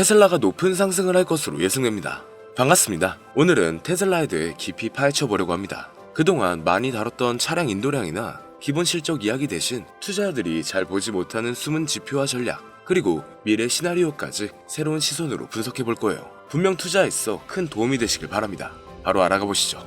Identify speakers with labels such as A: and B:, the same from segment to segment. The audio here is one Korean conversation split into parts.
A: 테슬라가 높은 상승을 할 것으로 예상됩니다. 반갑습니다. 오늘은 테슬라에 대해 깊이 파헤쳐 보려고 합니다. 그동안 많이 다뤘던 차량 인도량이나 기본 실적 이야기 대신 투자자들이 잘 보지 못하는 숨은 지표와 전략, 그리고 미래 시나리오까지 새로운 시선으로 분석해 볼 거예요. 분명 투자에 있어 큰 도움이 되시길 바랍니다. 바로 알아가 보시죠.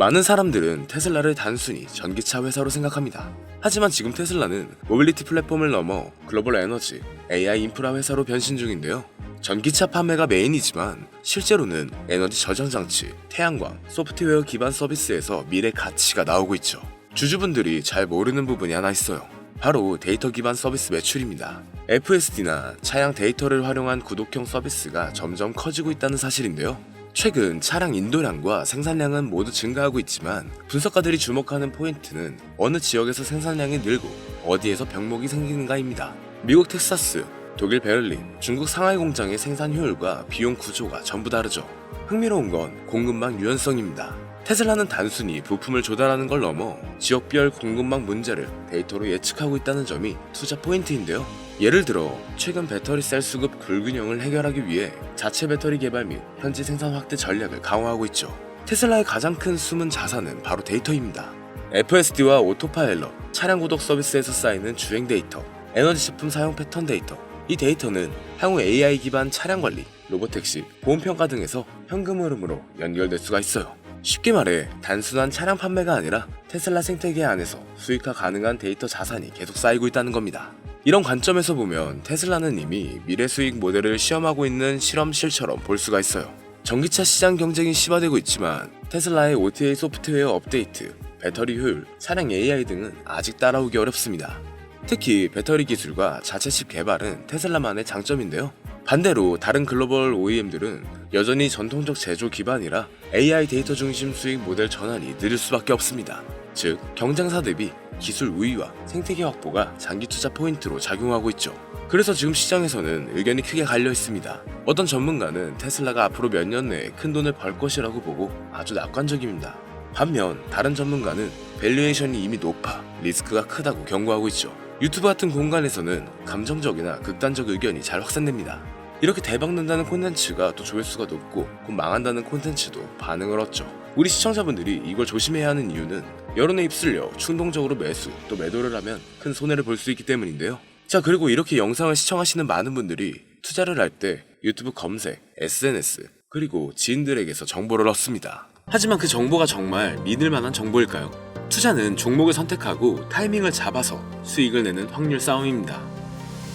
A: 많은 사람들은 테슬라를 단순히 전기차 회사로 생각합니다. 하지만 지금 테슬라는 모빌리티 플랫폼을 넘어 글로벌 에너지, AI 인프라 회사로 변신 중인데요. 전기차 판매가 메인이지만 실제로는 에너지 저장 장치, 태양광, 소프트웨어 기반 서비스에서 미래 가치가 나오고 있죠. 주주분들이 잘 모르는 부분이 하나 있어요. 바로 데이터 기반 서비스 매출입니다. FSD나 차량 데이터를 활용한 구독형 서비스가 점점 커지고 있다는 사실인데요. 최근 차량 인도량과 생산량은 모두 증가하고 있지만 분석가들이 주목하는 포인트는 어느 지역에서 생산량이 늘고 어디에서 병목이 생기는가입니다. 미국 텍사스, 독일 베를린, 중국 상하이 공장의 생산 효율과 비용 구조가 전부 다르죠. 흥미로운 건 공급망 유연성입니다. 테슬라는 단순히 부품을 조달하는 걸 넘어 지역별 공급망 문제를 데이터로 예측하고 있다는 점이 투자 포인트인데요. 예를 들어 최근 배터리 셀 수급 불균형을 해결하기 위해 자체 배터리 개발 및 현지 생산 확대 전략을 강화하고 있죠. 테슬라의 가장 큰 숨은 자산은 바로 데이터입니다. FSD와 오토파일럿, 차량 구독 서비스에서 쌓이는 주행 데이터, 에너지 제품 사용 패턴 데이터. 이 데이터는 향후 AI 기반 차량 관리, 로보택시, 보험 평가 등에서 현금 흐름으로 연결될 수가 있어요. 쉽게 말해 단순한 차량 판매가 아니라 테슬라 생태계 안에서 수익화 가능한 데이터 자산이 계속 쌓이고 있다는 겁니다. 이런 관점에서 보면 테슬라는 이미 미래 수익 모델을 시험하고 있는 실험실처럼 볼 수가 있어요. 전기차 시장 경쟁이 심화되고 있지만 테슬라의 OTA 소프트웨어 업데이트, 배터리 효율, 차량 AI 등은 아직 따라오기 어렵습니다. 특히 배터리 기술과 자체 칩 개발은 테슬라만의 장점인데요. 반대로 다른 글로벌 OEM들은 여전히 전통적 제조 기반이라 AI 데이터 중심 수익 모델 전환이 느릴 수밖에 없습니다. 즉, 경쟁사 대비 기술 우위와 생태계 확보가 장기 투자 포인트로 작용하고 있죠. 그래서 지금 시장에서는 의견이 크게 갈려 있습니다. 어떤 전문가는 테슬라가 앞으로 몇 년 내에 큰 돈을 벌 것이라고 보고 아주 낙관적입니다. 반면 다른 전문가는 밸류에이션이 이미 높아 리스크가 크다고 경고하고 있죠. 유튜브 같은 공간에서는 감정적이나 극단적 의견이 잘 확산됩니다. 이렇게 대박 난다는 콘텐츠가 또 조회수가 높고 곧 망한다는 콘텐츠도 반응을 얻죠. 우리 시청자분들이 이걸 조심해야 하는 이유는 여론에 휩쓸려 충동적으로 매수 또 매도를 하면 큰 손해를 볼 수 있기 때문인데요. 자 그리고 이렇게 영상을 시청하시는 많은 분들이 투자를 할 때 유튜브 검색, SNS 그리고 지인들에게서 정보를 얻습니다. 하지만 그 정보가 정말 믿을 만한 정보일까요? 투자는 종목을 선택하고 타이밍을 잡아서 수익을 내는 확률 싸움입니다.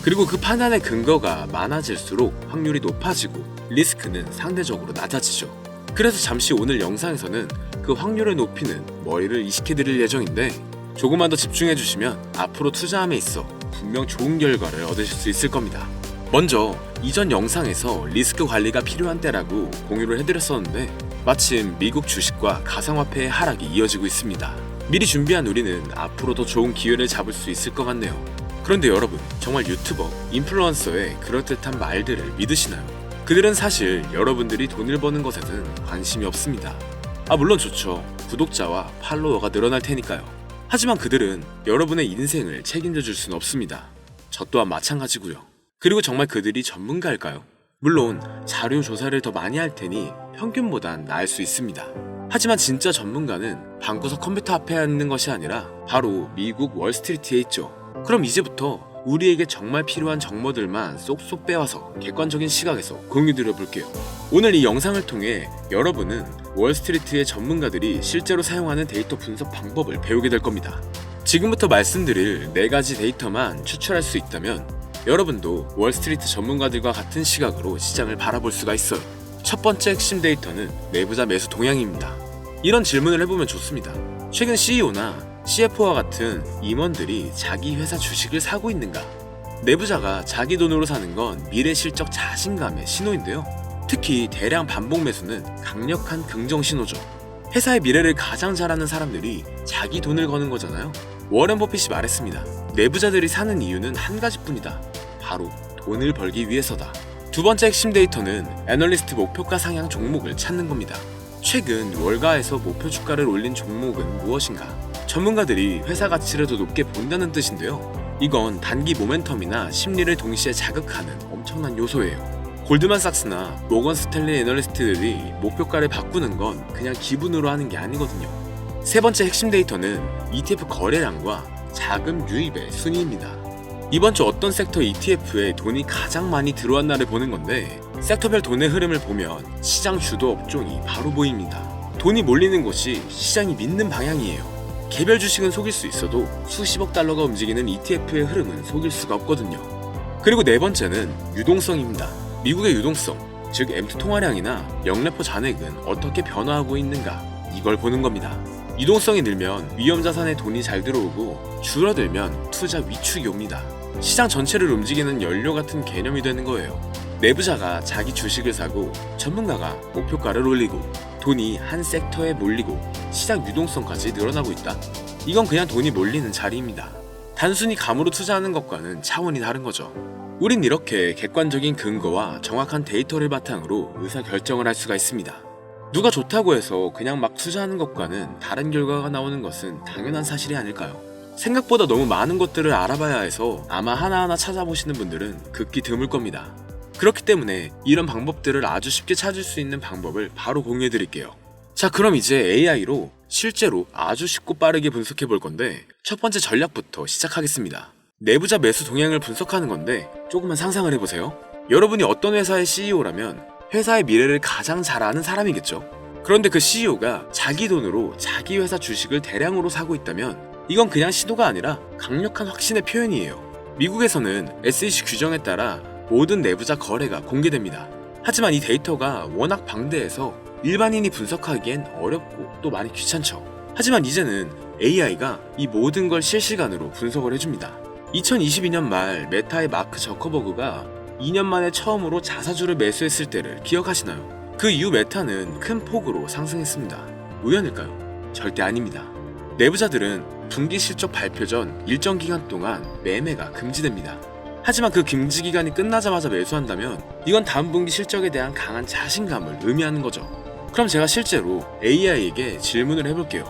A: 그리고 그 판단의 근거가 많아질수록 확률이 높아지고 리스크는 상대적으로 낮아지죠. 그래서 잠시 오늘 영상에서는 그 확률을 높이는 머리를 이식해드릴 예정인데 조금만 더 집중해주시면 앞으로 투자함에 있어 분명 좋은 결과를 얻으실 수 있을 겁니다. 먼저 이전 영상에서 리스크 관리가 필요한 때라고 공유를 해드렸었는데 마침 미국 주식과 가상화폐의 하락이 이어지고 있습니다. 미리 준비한 우리는 앞으로 더 좋은 기회를 잡을 수 있을 것 같네요. 그런데 여러분, 정말 유튜버, 인플루언서의 그럴듯한 말들을 믿으시나요? 그들은 사실 여러분들이 돈을 버는 것에는 관심이 없습니다. 아, 물론 좋죠. 구독자와 팔로워가 늘어날 테니까요. 하지만 그들은 여러분의 인생을 책임져 줄 수는 없습니다. 저 또한 마찬가지고요. 그리고 정말 그들이 전문가일까요? 물론 자료 조사를 더 많이 할 테니 평균보단 나을 수 있습니다. 하지만 진짜 전문가는 방구석 컴퓨터 앞에 앉는 것이 아니라 바로 미국 월스트리트에 있죠. 그럼 이제부터 우리에게 정말 필요한 정보들만 쏙쏙 빼와서 객관적인 시각에서 공유드려 볼게요. 오늘 이 영상을 통해 여러분은 월스트리트의 전문가들이 실제로 사용하는 데이터 분석 방법을 배우게 될 겁니다. 지금부터 말씀드릴 네 가지 데이터만 추출할 수 있다면 여러분도 월스트리트 전문가들과 같은 시각으로 시장을 바라볼 수가 있어요. 첫 번째 핵심 데이터는 내부자 매수 동향입니다. 이런 질문을 해보면 좋습니다. 최근 CEO나 CFO와 같은 임원들이 자기 회사 주식을 사고 있는가? 내부자가 자기 돈으로 사는 건 미래 실적 자신감의 신호인데요. 특히 대량 반복 매수는 강력한 긍정 신호죠. 회사의 미래를 가장 잘 아는 사람들이 자기 돈을 거는 거잖아요. 워렌 버핏이 말했습니다. 내부자들이 사는 이유는 한 가지뿐이다. 바로 돈을 벌기 위해서다. 두 번째 핵심 데이터는 애널리스트 목표가 상향 종목을 찾는 겁니다. 최근 월가에서 목표 주가를 올린 종목은 무엇인가? 전문가들이 회사 가치를 더 높게 본다는 뜻인데요. 이건 단기 모멘텀이나 심리를 동시에 자극하는 엄청난 요소예요. 골드만삭스나 모건 스탠리 애널리스트들이 목표가를 바꾸는 건 그냥 기분으로 하는 게 아니거든요. 세 번째 핵심 데이터는 ETF 거래량과 자금 유입의 순위입니다. 이번 주 어떤 섹터 ETF에 돈이 가장 많이 들어왔나를 보는 건데 섹터별 돈의 흐름을 보면 시장 주도 업종이 바로 보입니다. 돈이 몰리는 곳이 시장이 믿는 방향이에요. 개별 주식은 속일 수 있어도 수십억 달러가 움직이는 ETF의 흐름은 속일 수가 없거든요. 그리고 네 번째는 유동성입니다. 미국의 유동성, 즉 M2 통화량이나 영래포 잔액은 어떻게 변화하고 있는가 이걸 보는 겁니다. 유동성이 늘면 위험 자산에 돈이 잘 들어오고 줄어들면 투자 위축이 옵니다. 시장 전체를 움직이는 연료 같은 개념이 되는 거예요. 내부자가 자기 주식을 사고 전문가가 목표가를 올리고 돈이 한 섹터에 몰리고 시장 유동성까지 늘어나고 있다. 이건 그냥 돈이 몰리는 자리입니다. 단순히 감으로 투자하는 것과는 차원이 다른 거죠. 우린 이렇게 객관적인 근거와 정확한 데이터를 바탕으로 의사 결정을 할 수가 있습니다. 누가 좋다고 해서 그냥 막 투자하는 것과는 다른 결과가 나오는 것은 당연한 사실이 아닐까요? 생각보다 너무 많은 것들을 알아봐야 해서 아마 하나하나 찾아보시는 분들은 극히 드물 겁니다. 그렇기 때문에 이런 방법들을 아주 쉽게 찾을 수 있는 방법을 바로 공유해 드릴게요. 자, 그럼 이제 AI로 실제로 아주 쉽고 빠르게 분석해 볼 건데 첫 번째 전략부터 시작하겠습니다. 내부자 매수 동향을 분석하는 건데 조금만 상상을 해보세요. 여러분이 어떤 회사의 CEO라면 회사의 미래를 가장 잘 아는 사람이겠죠. 그런데 그 CEO가 자기 돈으로 자기 회사 주식을 대량으로 사고 있다면 이건 그냥 시도가 아니라 강력한 확신의 표현이에요. 미국에서는 SEC 규정에 따라 모든 내부자 거래가 공개됩니다. 하지만 이 데이터가 워낙 방대해서 일반인이 분석하기엔 어렵고 또 많이 귀찮죠. 하지만 이제는 AI가 이 모든 걸 실시간으로 분석을 해줍니다. 2022년 말 메타의 마크 저커버그가 2년 만에 처음으로 자사주를 매수했을 때를 기억하시나요? 그 이후 메타는 큰 폭으로 상승했습니다. 우연일까요? 절대 아닙니다. 내부자들은 분기 실적 발표 전 일정 기간 동안 매매가 금지됩니다. 하지만 그 금지 기간이 끝나자마자 매수한다면 이건 다음 분기 실적에 대한 강한 자신감을 의미하는 거죠. 그럼 제가 실제로 AI에게 질문을 해볼게요.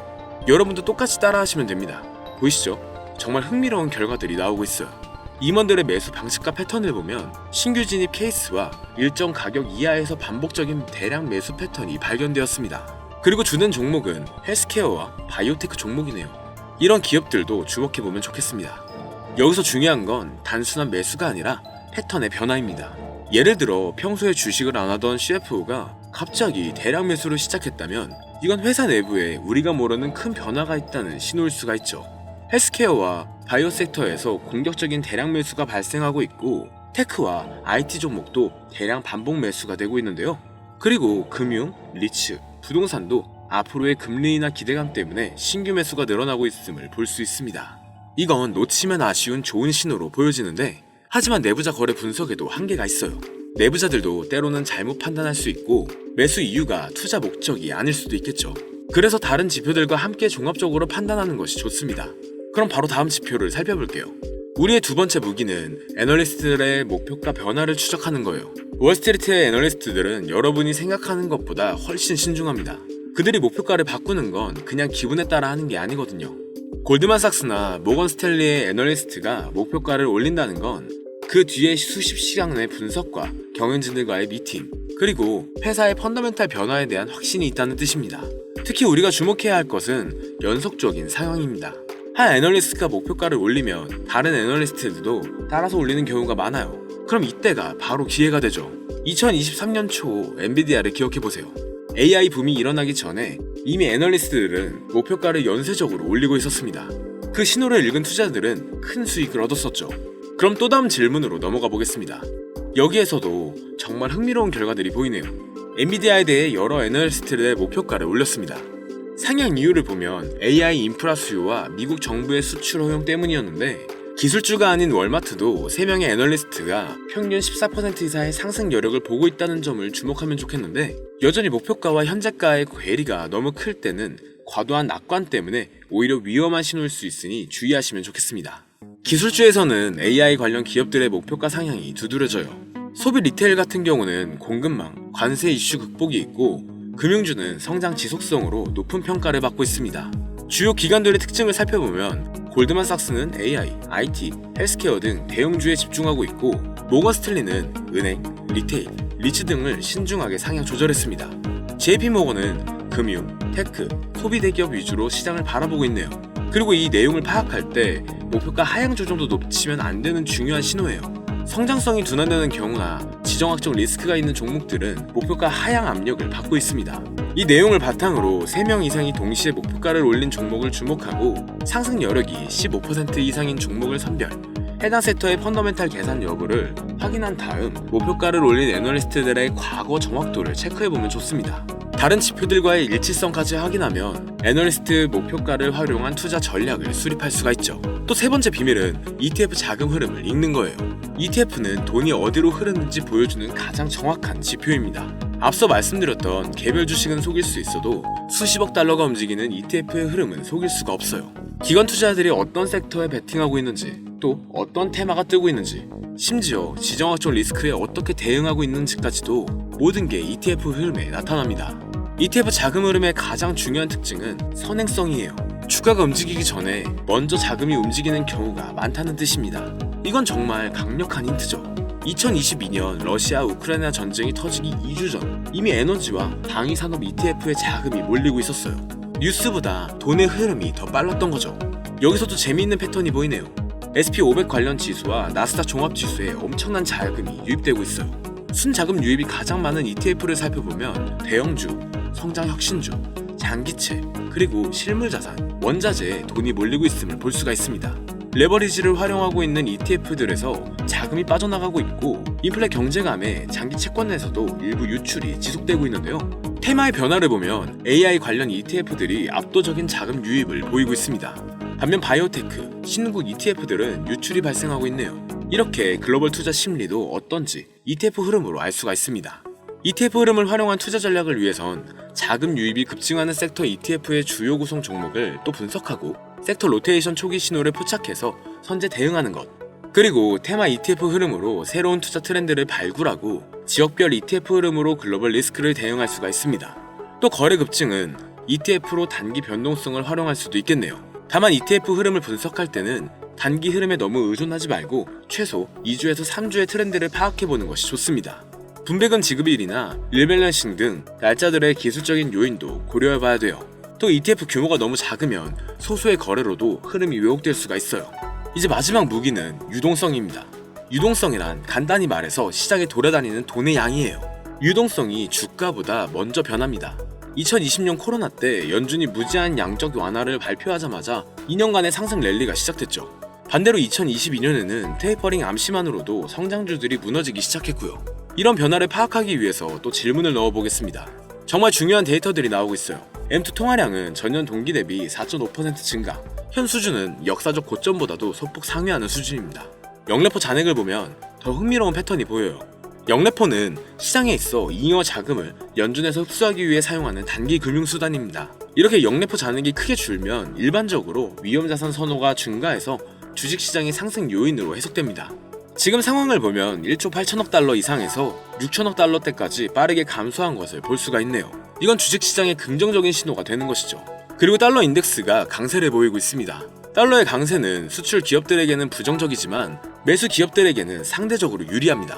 A: 여러분도 똑같이 따라하시면 됩니다. 보이시죠? 정말 흥미로운 결과들이 나오고 있어요. 임원들의 매수 방식과 패턴을 보면 신규 진입 케이스와 일정 가격 이하에서 반복적인 대량 매수 패턴이 발견되었습니다. 그리고 주된 종목은 헬스케어와 바이오테크 종목이네요. 이런 기업들도 주목해보면 좋겠습니다. 여기서 중요한 건 단순한 매수가 아니라 패턴의 변화입니다. 예를 들어 평소에 주식을 안 하던 CFO가 갑자기 대량 매수를 시작했다면 이건 회사 내부에 우리가 모르는 큰 변화가 있다는 신호일 수가 있죠. 헬스케어와 바이오 섹터에서 공격적인 대량 매수가 발생하고 있고 테크와 IT 종목도 대량 반복 매수가 되고 있는데요. 그리고 금융, 리츠, 부동산도 앞으로의 금리나 기대감 때문에 신규 매수가 늘어나고 있음을 볼 수 있습니다. 이건 놓치면 아쉬운 좋은 신호로 보여지는데 하지만 내부자 거래 분석에도 한계가 있어요. 내부자들도 때로는 잘못 판단할 수 있고 매수 이유가 투자 목적이 아닐 수도 있겠죠. 그래서 다른 지표들과 함께 종합적으로 판단하는 것이 좋습니다. 그럼 바로 다음 지표를 살펴볼게요. 우리의 두 번째 무기는 애널리스트들의 목표가 변화를 추적하는 거예요. 월스트리트의 애널리스트들은 여러분이 생각하는 것보다 훨씬 신중합니다. 그들이 목표가를 바꾸는 건 그냥 기분에 따라 하는 게 아니거든요. 골드만삭스나 모건 스탠리의 애널리스트가 목표가를 올린다는 건 그 뒤에 수십 시간의 분석과 경영진들과의 미팅, 그리고 회사의 펀더멘탈 변화에 대한 확신이 있다는 뜻입니다. 특히 우리가 주목해야 할 것은 연속적인 상황입니다. 한 애널리스트가 목표가를 올리면 다른 애널리스트들도 따라서 올리는 경우가 많아요. 그럼 이때가 바로 기회가 되죠. 2023년 초 엔비디아를 기억해 보세요. AI 붐이 일어나기 전에 이미 애널리스트들은 목표가를 연쇄적으로 올리고 있었습니다. 그 신호를 읽은 투자들은 큰 수익을 얻었었죠. 그럼 또 다음 질문으로 넘어가 보겠습니다. 여기에서도 정말 흥미로운 결과들이 보이네요. 엔비디아에 대해 여러 애널리스트들의 목표가를 올렸습니다. 상향 이유를 보면 AI 인프라 수요와 미국 정부의 수출 허용 때문이었는데 기술주가 아닌 월마트도 3명의 애널리스트가 평균 14% 이상의 상승 여력을 보고 있다는 점을 주목하면 좋겠는데 여전히 목표가와 현재가의 괴리가 너무 클 때는 과도한 낙관 때문에 오히려 위험한 신호일 수 있으니 주의하시면 좋겠습니다. 기술주에서는 AI 관련 기업들의 목표가 상향이 두드러져요. 소비 리테일 같은 경우는 공급망, 관세 이슈 극복이 있고 금융주는 성장 지속성으로 높은 평가를 받고 있습니다. 주요 기관들의 특징을 살펴보면 골드만삭스는 AI, IT, 헬스케어 등 대형주에 집중하고 있고 모건 스틀리는 은행, 리테일, 리츠 등을 신중하게 상향 조절했습니다. JP 모건은 금융, 테크, 소비 대기업 위주로 시장을 바라보고 있네요. 그리고 이 내용을 파악할 때 목표가 하향 조정도 놓치면 안 되는 중요한 신호예요. 성장성이 둔화되는 경우나 지정학적 리스크가 있는 종목들은 목표가 하향 압력을 받고 있습니다. 이 내용을 바탕으로 3명 이상이 동시에 목표가를 올린 종목을 주목하고 상승 여력이 15% 이상인 종목을 선별, 해당 섹터의 펀더멘탈 계산 여부를 확인한 다음 목표가를 올린 애널리스트들의 과거 정확도를 체크해보면 좋습니다. 다른 지표들과의 일치성까지 확인하면 애널리스트 목표가를 활용한 투자 전략을 수립할 수가 있죠. 또 세 번째 비밀은 ETF 자금 흐름을 읽는 거예요. ETF는 돈이 어디로 흐르는지 보여주는 가장 정확한 지표입니다. 앞서 말씀드렸던 개별 주식은 속일 수 있어도 수십억 달러가 움직이는 ETF의 흐름은 속일 수가 없어요. 기관 투자자들이 어떤 섹터에 베팅하고 있는지, 또 어떤 테마가 뜨고 있는지, 심지어 지정학적 리스크에 어떻게 대응하고 있는지까지도 모든 게 ETF 흐름에 나타납니다. ETF 자금 흐름의 가장 중요한 특징은 선행성이에요. 주가가 움직이기 전에 먼저 자금이 움직이는 경우가 많다는 뜻입니다. 이건 정말 강력한 힌트죠. 2022년 러시아 우크라이나 전쟁이 터지기 2주 전 이미 에너지와 방위 산업 ETF에 자금이 몰리고 있었어요. 뉴스보다 돈의 흐름이 더 빨랐던 거죠. 여기서도 재미있는 패턴이 보이네요. SP500 관련 지수와 나스닥 종합 지수에 엄청난 자금이 유입되고 있어요. 순자금 유입이 가장 많은 ETF를 살펴보면 대형주, 성장 혁신주, 장기채, 그리고 실물 자산, 원자재에 돈이 몰리고 있음을 볼 수가 있습니다. 레버리지를 활용하고 있는 ETF들에서 자금이 빠져나가고 있고 인플레 경제감에 장기 채권에서도 일부 유출이 지속되고 있는데요. 테마의 변화를 보면 AI 관련 ETF들이 압도적인 자금 유입을 보이고 있습니다. 반면 바이오테크, 신흥국 ETF들은 유출이 발생하고 있네요. 이렇게 글로벌 투자 심리도 어떤지 ETF 흐름으로 알 수가 있습니다. ETF 흐름을 활용한 투자 전략을 위해선 자금 유입이 급증하는 섹터 ETF의 주요 구성 종목을 또 분석하고 섹터 로테이션 초기 신호를 포착해서 선제 대응하는 것. 그리고 테마 ETF 흐름으로 새로운 투자 트렌드를 발굴하고 지역별 ETF 흐름으로 글로벌 리스크를 대응할 수가 있습니다. 또 거래 급증은 ETF로 단기 변동성을 활용할 수도 있겠네요. 다만 ETF 흐름을 분석할 때는 단기 흐름에 너무 의존하지 말고 최소 2주에서 3주의 트렌드를 파악해보는 것이 좋습니다. 분배금 지급일이나 일밸런싱 등 날짜들의 기술적인 요인도 고려해봐야 돼요. 또 ETF 규모가 너무 작으면 소수의 거래로도 흐름이 왜곡될 수가 있어요. 이제 마지막 무기는 유동성입니다. 유동성이란 간단히 말해서 시장에 돌아다니는 돈의 양이에요. 유동성이 주가보다 먼저 변합니다. 2020년 코로나 때 연준이 무제한 양적 완화를 발표하자마자 2년간의 상승 랠리가 시작됐죠. 반대로 2022년에는 테이퍼링 암시만으로도 성장주들이 무너지기 시작했고요. 이런 변화를 파악하기 위해서 또 질문을 넣어보겠습니다. 정말 중요한 데이터들이 나오고 있어요. M2 통화량은 전년 동기 대비 4.5% 증가, 현 수준은 역사적 고점보다도 소폭 상회하는 수준입니다. 영래포 잔액을 보면 더 흥미로운 패턴이 보여요. 영래포는 시장에 있어 잉여 자금을 연준에서 흡수하기 위해 사용하는 단기 금융수단입니다. 이렇게 영래포 잔액이 크게 줄면 일반적으로 위험자산 선호가 증가해서 주식시장의 상승 요인으로 해석됩니다. 지금 상황을 보면 1조 8천억 달러 이상에서 6천억 달러대까지 빠르게 감소한 것을 볼 수가 있네요. 이건 주식시장의 긍정적인 신호가 되는 것이죠. 그리고 달러 인덱스가 강세를 보이고 있습니다. 달러의 강세는 수출 기업들에게는 부정적이지만 매수 기업들에게는 상대적으로 유리합니다.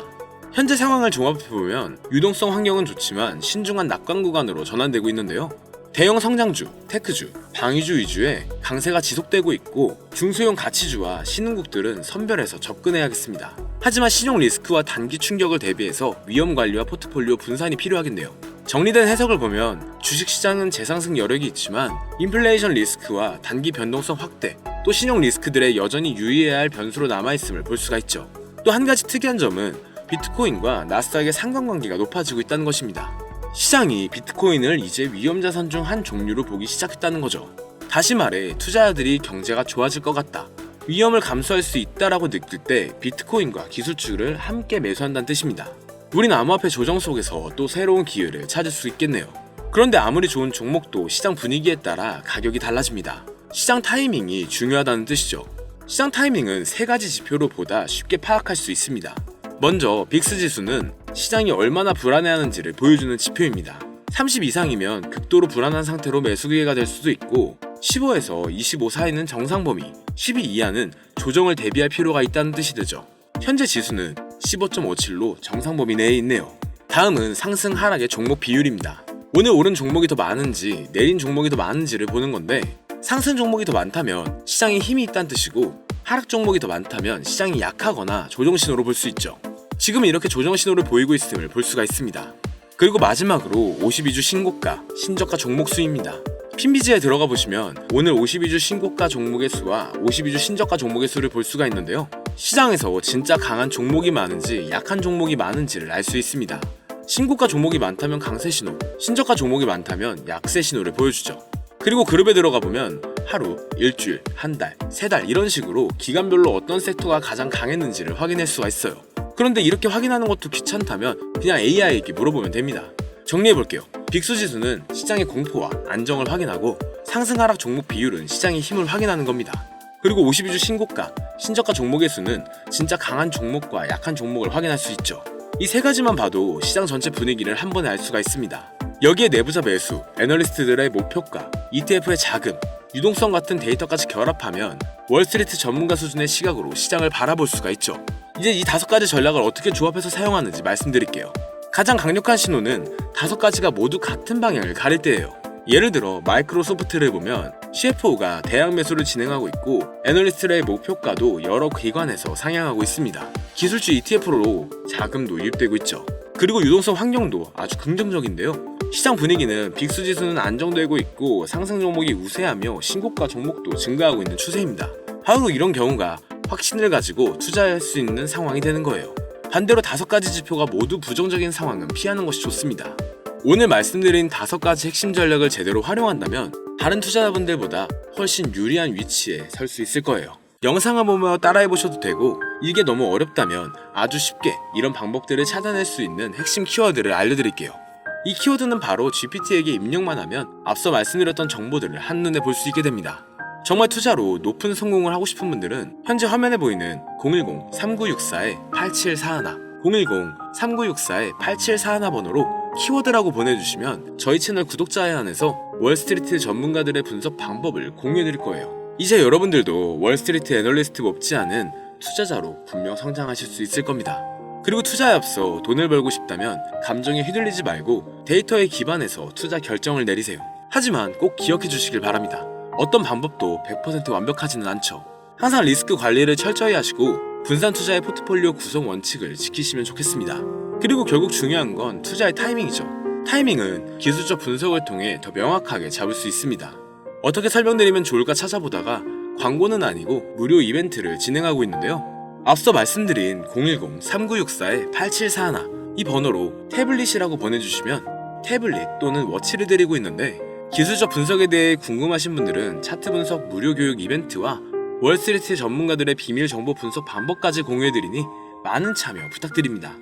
A: 현재 상황을 종합해보면 유동성 환경은 좋지만 신중한 낙관 구간으로 전환되고 있는데요. 대형 성장주, 테크주, 방위주 위주의 강세가 지속되고 있고 중소형 가치주와 신흥국들은 선별해서 접근해야겠습니다. 하지만 신용 리스크와 단기 충격을 대비해서 위험 관리와 포트폴리오 분산이 필요하겠네요. 정리된 해석을 보면 주식시장은 재상승 여력이 있지만 인플레이션 리스크와 단기 변동성 확대, 또 신용 리스크들의 여전히 유의해야 할 변수로 남아있음을 볼 수가 있죠. 또 한 가지 특이한 점은 비트코인과 나스닥의 상관관계가 높아지고 있다는 것입니다. 시장이 비트코인을 이제 위험자산 중 한 종류로 보기 시작했다는 거죠. 다시 말해 투자자들이 경제가 좋아질 것 같다. 위험을 감수할 수 있다라고 느낄 때 비트코인과 기술주를 함께 매수한다는 뜻입니다. 우린 암호화폐 조정 속에서 또 새로운 기회를 찾을 수 있겠네요. 그런데 아무리 좋은 종목도 시장 분위기에 따라 가격이 달라집니다. 시장 타이밍이 중요하다는 뜻이죠. 시장 타이밍은 세 가지 지표로 보다 쉽게 파악할 수 있습니다. 먼저 빅스 지수는 시장이 얼마나 불안해하는지를 보여주는 지표입니다. 30 이상이면 극도로 불안한 상태로 매수 기회가 될 수도 있고 15에서 25 사이는 정상 범위, 12 이하는 조정을 대비할 필요가 있다는 뜻이 되죠. 현재 지수는 15.57로 정상 범위 내에 있네요. 다음은 상승 하락의 종목 비율입니다. 오늘 오른 종목이 더 많은지 내린 종목이 더 많은지를 보는 건데 상승 종목이 더 많다면 시장에 힘이 있다는 뜻이고 하락 종목이 더 많다면 시장이 약하거나 조정 신호로 볼 수 있죠. 지금은 이렇게 조정 신호를 보이고 있음을 볼 수가 있습니다. 그리고 마지막으로 52주 신고가, 신저가 종목 수입니다. 핀비지에 들어가 보시면 오늘 52주 신고가 종목의 수와 52주 신저가 종목의 수를 볼 수가 있는데요. 시장에서 진짜 강한 종목이 많은지 약한 종목이 많은지를 알 수 있습니다. 신고가 종목이 많다면 강세 신호, 신저가 종목이 많다면 약세 신호를 보여주죠. 그리고 그룹에 들어가 보면 하루, 일주일, 한 달, 세 달 이런 식으로 기간별로 어떤 섹터가 가장 강했는지를 확인할 수가 있어요. 그런데 이렇게 확인하는 것도 귀찮다면 그냥 AI에게 물어보면 됩니다. 정리해 볼게요. 빅수 지수는 시장의 공포와 안정을 확인하고 상승 하락 종목 비율은 시장의 힘을 확인하는 겁니다. 그리고 52주 신고가, 신저가 종목의 수는 진짜 강한 종목과 약한 종목을 확인할 수 있죠. 이 세 가지만 봐도 시장 전체 분위기를 한 번에 알 수가 있습니다. 여기에 내부자 매수, 애널리스트들의 목표가, ETF의 자금, 유동성 같은 데이터까지 결합하면 월스트리트 전문가 수준의 시각으로 시장을 바라볼 수가 있죠. 이제 이 다섯 가지 전략을 어떻게 조합해서 사용하는지 말씀드릴게요. 가장 강력한 신호는 다섯 가지가 모두 같은 방향을 가릴 때예요. 예를 들어 마이크로소프트를 보면 CFO가 대량 매수를 진행하고 있고 애널리스트의 목표가도 여러 기관에서 상향하고 있습니다. 기술주 ETF로 자금도 유입되고 있죠. 그리고 유동성 환경도 아주 긍정적인데요. 시장 분위기는 빅수 지수는 안정되고 있고 상승 종목이 우세하며 신고가 종목도 증가하고 있는 추세입니다. 바로 이런 경우가 확신을 가지고 투자할 수 있는 상황이 되는 거예요. 반대로 다섯 가지 지표가 모두 부정적인 상황은 피하는 것이 좋습니다. 오늘 말씀드린 다섯 가지 핵심 전략을 제대로 활용한다면 다른 투자자분들보다 훨씬 유리한 위치에 설 수 있을 거예요. 영상을 보며 따라해 보셔도 되고 이게 너무 어렵다면 아주 쉽게 이런 방법들을 찾아낼 수 있는 핵심 키워드를 알려드릴게요. 이 키워드는 바로 GPT에게 입력만 하면 앞서 말씀드렸던 정보들을 한눈에 볼 수 있게 됩니다. 정말 투자로 높은 성공을 하고 싶은 분들은 현재 화면에 보이는 010-3964-8741 010-3964-8741 번호로 키워드라고 보내주시면 저희 채널 구독자에 한해서 월스트리트 전문가들의 분석 방법을 공유해드릴 거예요. 이제 여러분들도 월스트리트 애널리스트 못지 않은 투자자로 분명 성장하실 수 있을 겁니다. 그리고 투자에 앞서 돈을 벌고 싶다면 감정에 휘둘리지 말고 데이터에 기반해서 투자 결정을 내리세요. 하지만 꼭 기억해 주시길 바랍니다. 어떤 방법도 100% 완벽하지는 않죠. 항상 리스크 관리를 철저히 하시고 분산 투자의 포트폴리오 구성 원칙을 지키시면 좋겠습니다. 그리고 결국 중요한 건 투자의 타이밍이죠. 타이밍은 기술적 분석을 통해 더 명확하게 잡을 수 있습니다. 어떻게 설명드리면 좋을까 찾아보다가 광고는 아니고 무료 이벤트를 진행하고 있는데요. 앞서 말씀드린 010-3964-8741 이 번호로 태블릿이라고 보내주시면 태블릿 또는 워치를 드리고 있는데 기술적 분석에 대해 궁금하신 분들은 차트 분석 무료 교육 이벤트와 월스트리트 전문가들의 비밀 정보 분석 방법까지 공유해드리니 많은 참여 부탁드립니다.